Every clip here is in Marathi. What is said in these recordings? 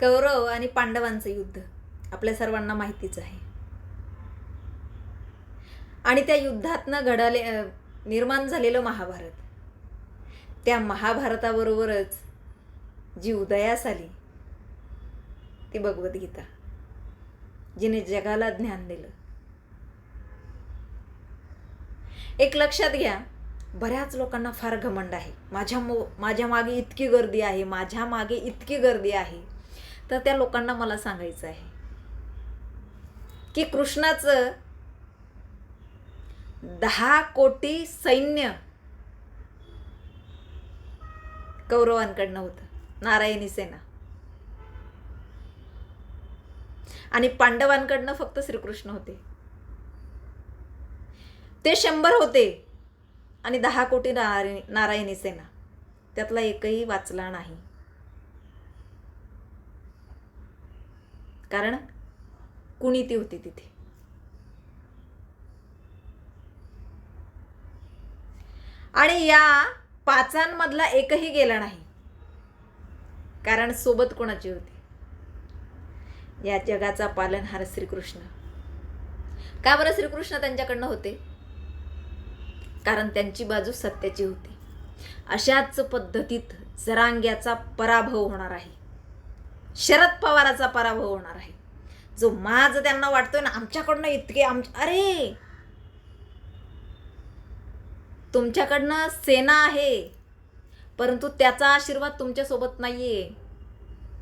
कौरव आणि पांडवांचं युद्ध. आपल्या सर्वांना माहितीच आहे. आणि त्या युद्धातनं घडाले निर्माण झालेलं महाभारत. त्या महाभारताबरोबरच जी उदयास आली ती भगवद्गीता जिने जगाला ज्ञान दिलं. एक लक्षात घ्या बऱ्याच लोकांना फार घमंड आहे. माझ्या मो माझ्या मागे इतकी गर्दी आहे माझ्या मागे इतकी गर्दी आहे. तर त्या लोकांना मला सांगायचं आहे. की कृष्णाचं दहा कोटी सैन्य कौरवांकडनं होतं. नारायणी सेना. आणि पांडवांकडनं फक्त श्रीकृष्ण होते. ते शंभर होते आणि दहा कोटी नारायणी नारायणी सेना. त्यातला एकही वाचला नाही. कारण कुणी ती होती तिथे. आणि या पाचांमधला एकही गेला नाही. कारण सोबत कोणाची होती? या जगाचा पालनहार श्रीकृष्ण. का बरं श्रीकृष्ण त्यांच्याकडनं होते? कारण त्यांची बाजू सत्याची होती. अशाच पद्धतीत जरांग्याचा पराभव होणार आहे. शरद पवाराचा पराभव होणार आहे. जो माझ त्यांना वाटतोय ना आमच्याकडनं इतके आम अरे! तुमच्याकडनं सेना आहे. परंतु त्याचा आशीर्वाद तुमच्यासोबत नाहीये.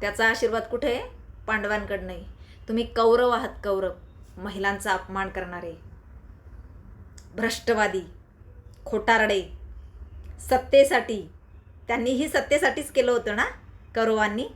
त्याचा आशीर्वाद कुठे? आहे? पांडवांकडनं आहे. तुम्ही कौरव आहात कौरव. महिलांचा अपमान करणारे. भ्रष्टवादी. खोटारडे. सत्तेसाठी. त्यांनीही सत्तेसाठीच केलं होतं ना कौरवांनी?